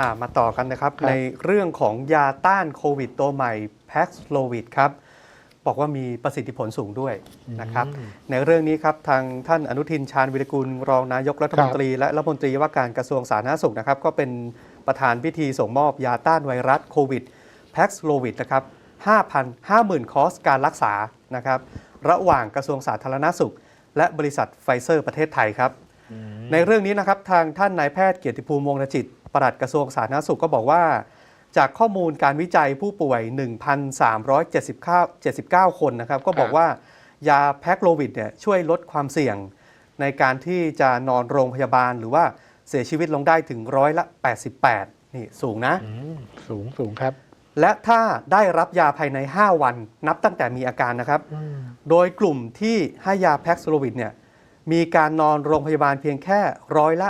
อ่ามาต่อกันนะครับครับในเรื่องของยาต้านโควิดตัวใหม่ p a x l o v i d ครับบอกว่ามีประสิทธิผลสูงด้วยนะครับอืมในเรื่องนี้ครับทางท่านอนุทินชาญวิรกุลรองนายกรัฐมนตรี และรัฐมนตรีว่าการกระทรวงสาธารณสุขนะครับ ก็เป็นประธานพิธีส่งมอบยาต้านไวรัสโควิด p a x l o v i d นะครับ5,000 50,000 คอร์สการรักษานะครับ ระหว่างกระทรวงสาธารณสุข และบริษัทไฟเซอร์ประเทศไทยครับ ในเรื่องนี้นะครับทางท่านนายแพทย์เกียรติภูมิวงศ์จิต ปลัดกระทรวงสาธารณสุขก็บอกว่า จากข้อมูลการวิจัยผู้ป่วย 1,379 79 คนนะครับ ก็บอกว่ายาแพคโลวิดเนี่ยช่วยลดความเสี่ยง ในการที่จะนอนโรงพยาบาลหรือว่าเสียชีวิตลงได้ถึงร้อยละ 88 นี่สูงนะอืมสูงสูงครับ และถ้าได้รับยาภายใน 5 วันนับตั้งแต่มีอาการนะครับอืมโดยกลุ่มที่ให้ยาแพ็กโซโลวิดเนี่ย มีการนอนโรงพยาบาลเพียงแค่ร้อยละ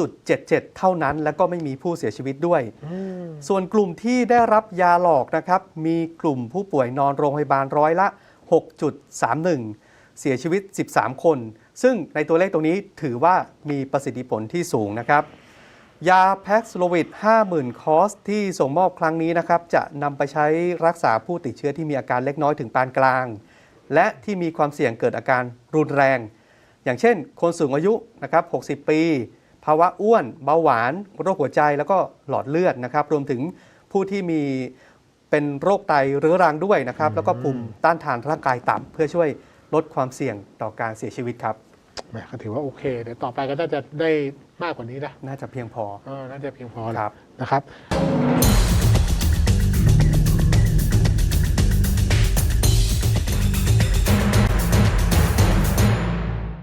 0.77 เท่านั้น และก็ไม่มีผู้เสียชีวิตด้วยอืมส่วนกลุ่มที่ได้รับยาหลอกนะครับ มีกลุ่มผู้ป่วยนอนโรงพยาบาลร้อยละ 6.31 เสียชีวิต 13 คน ซึ่งในตัวเลขตรงนี้ถือว่ามีประสิทธิผลที่สูงนะครับ ยาแพ็กสโลวิด 50,000 คอร์สที่ส่งมอบครั้งนี้นะครับ จะนำไปใช้รักษาผู้ติดเชื้อที่มีอาการเล็กน้อยถึงปานกลาง และที่มีความเสี่ยงเกิดอาการรุนแรง อย่างเช่น คนสูงอายุนะครับ60 ปี ภาวะอ้วน เบาหวาน โรคหัวใจแล้วก็หลอดเลือดนะครับ รวมถึงผู้ที่มีเป็นโรคไตเรื้อรังด้วยนะครับ แล้วก็ภูมิต้านทานร่างกายต่ำเพื่อช่วยลดความเสี่ยงต่อการเสียชีวิตครับแหมก็ถือว่าโอเค เดี๋ยวต่อไปก็น่าจะได้มากกว่านี้นะน่าจะเพียงพอเออน่าจะเพียงพอคแหละรับนะครับ